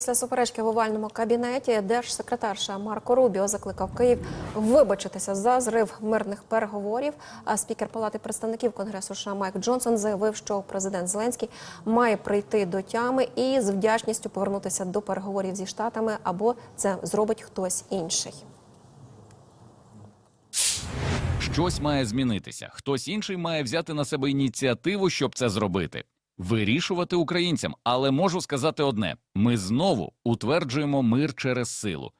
Після суперечки в овальному кабінеті держсекретарша Марко Рубіо закликав Київ вибачитися за зрив мирних переговорів. А спікер Палати представників Конгресу США Майк Джонсон заявив, що президент Зеленський має прийти до тями і з вдячністю повернутися до переговорів зі штатами, або це зробить хтось інший. Щось має змінитися. Хтось інший має взяти на себе ініціативу, щоб це зробити. Вирішувати українцям, але можу сказати одне: ми знову утверджуємо мир через силу.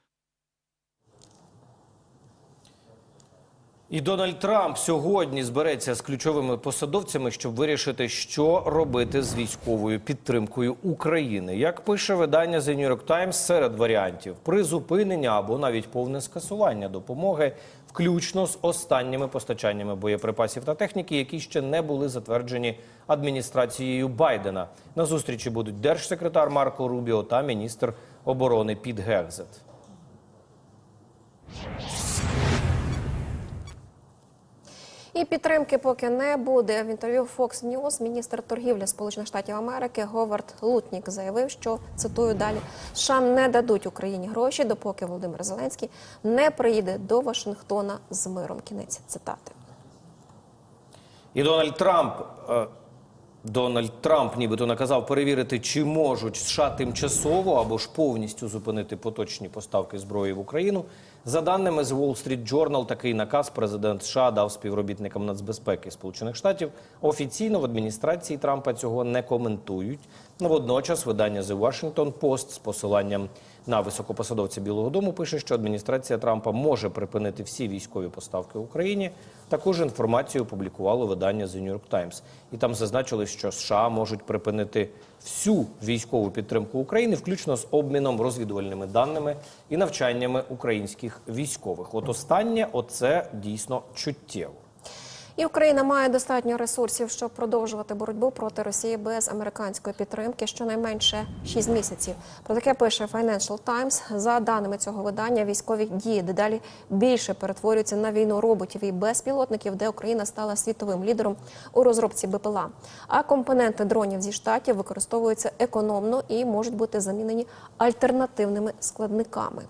І Дональд Трамп сьогодні збереться з ключовими посадовцями, щоб вирішити, що робити з військовою підтримкою України. Як пише видання The New York Times, серед варіантів призупинення або навіть повне скасування допомоги, включно з останніми постачаннями боєприпасів та техніки, які ще не були затверджені адміністрацією Байдена. На зустрічі будуть держсекретар Марко Рубіо та міністр оборони Піт Гекзет. І підтримки поки не буде. В інтерв'ю Fox News міністр торгівлі Сполучених Штатів Америки Говард Лутнік заявив, що цитую далі: США не дадуть Україні гроші, допоки Володимир Зеленський не приїде до Вашингтона з миром. Кінець цитати. І Дональд Трамп. Дональд Трамп нібито наказав перевірити, чи можуть США тимчасово або ж повністю зупинити поточні поставки зброї в Україну. За даними з Wall Street Journal, такий наказ президент США дав співробітникам нацбезпеки Сполучених Штатів. Офіційно в адміністрації Трампа цього не коментують. Ну, Водночас видання The Washington Post з посиланням на високопосадовця Білого Дому пише, що адміністрація Трампа може припинити всі військові поставки в Україні. Таку ж інформацію опублікувало видання The New York Times. І там зазначили, що США можуть припинити всю військову підтримку України, включно з обміном розвідувальними даними і навчаннями українських військових. От останнє, оце дійсно чуттєво. І Україна має достатньо ресурсів, щоб продовжувати боротьбу проти Росії без американської підтримки щонайменше 6 місяців. Про таке пише Financial Times. За даними цього видання, військові дії дедалі більше перетворюються на війну роботів і безпілотників, де Україна стала світовим лідером у розробці БПЛА. А компоненти дронів зі штатів використовуються економно і можуть бути замінені альтернативними складниками.